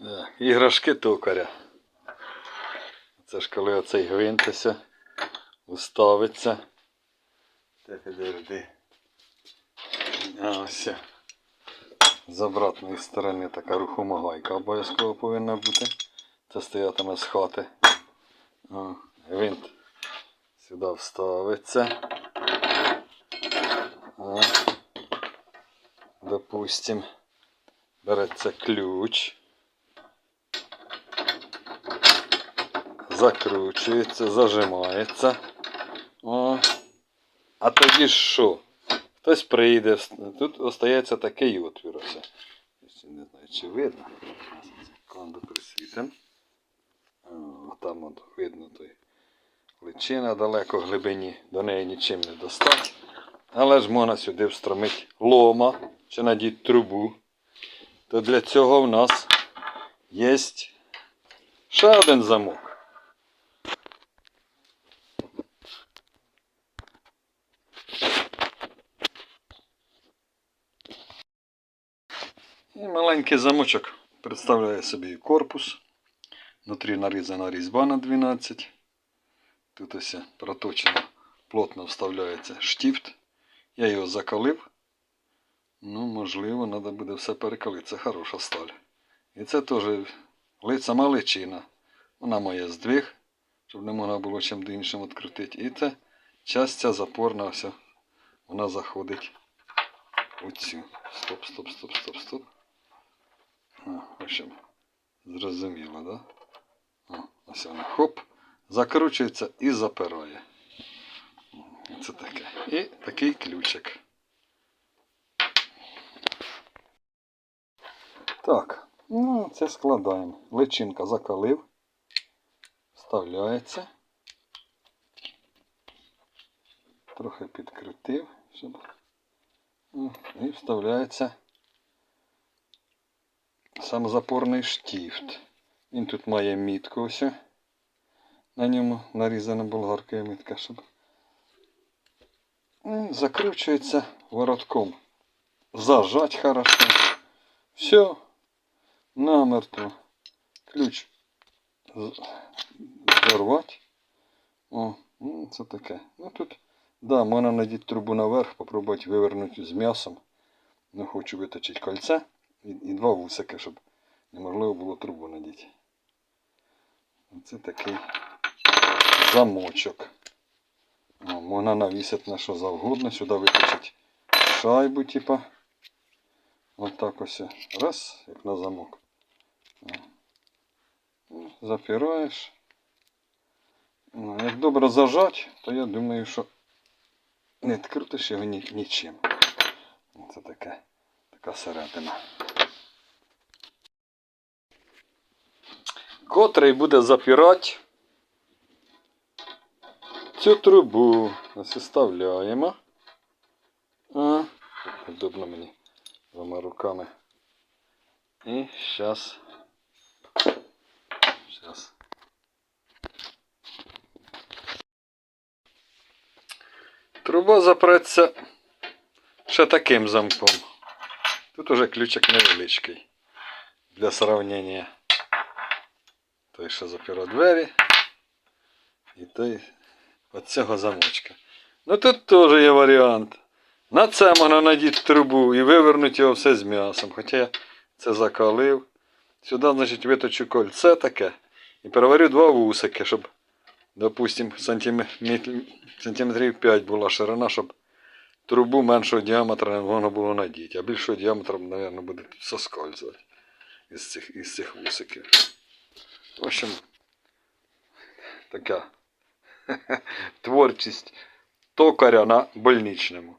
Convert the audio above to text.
Так, Іграшки токаря. Це ж коли оцей гвинтися, уставиться. Так, підожди. А, ось. З обратної сторони така рухома гайка обов'язково повинна бути. Це стоятиме з хати. О, гвинт сюди вставиться. О, допустим, береться ключ. Закручується, зажимається. О. А тоді що? Хтось прийде, тут остається такий отвір. Ось. Не знаю, чи видно. Секунду присвітим. Там от видно той личина далеко в глибині, до неї нічим не достати. Але ж можна сюди встромити лома чи надіти трубу. То для цього в нас є ще один замок. І маленький замочок представляє собі корпус. Внутрі нарізана різьба на 12. Тут ось проточено, плотно вставляється штифт. Я його закалив. Ну, можливо, треба буде все перекалити. Це хороша сталь. І це теж сама личина. Вона має здвиг, щоб не можна було чим іншим відкрутити. І це часть ця запорна, все. Вона заходить у цю. Стоп, стоп, стоп, стоп, стоп. А, в общем, зрозуміло, да? О, ось вона хоп, закручується і запирає. Це таке. І такий ключик. Так, ну це складаємо. Личинка закалив. Вставляється. Трохи підкрутив, щоб. І вставляється сам запорний штифт. Він тут має мітку ось. На ньому нарізана болгаркою мітка, щоб. Закручується воротком. Зажать хорошо. Все. Намертво. Ключ. з- Зарвать. О, ну це таке. Ну тут, да, можна надіти трубу наверх, попробувати вивернути з м'ясом. Ну, хочу виточити кольце і, і два вусики, щоб неможливо було трубу надіти. Це такий замочок. О, можна навісити на що завгодно, сюди виточити шайбу, типа. Отак ось. Раз, як на замок. Ну, Запираєш. Ну, як добре зажать, то я думаю, що не відкрутиш його нічим. Це таке, така середина. Котрий буде запирати цю трубу. Ось вставляємо. А, удобно мені двома руками. І зараз. Зараз. Труба запреться ще таким замком. Тут уже ключик невеличкий. Для сравнення. Той, що запира двері. І той от замочка. Ну тут теж є варіант. На це можна надіти трубу і вивернути його все з м'ясом. Хоча я це закалив. Сюди, значить, виточу кольце таке. І переварю два вусики, щоб, допустим, сантиметрів 5 була ширина, щоб трубу меншого діаметра не можна було надіти. А більшого діаметра, мабуть, буде соскользувати із цих, із цих вусиків. Общем, така творчість токаря на больничному.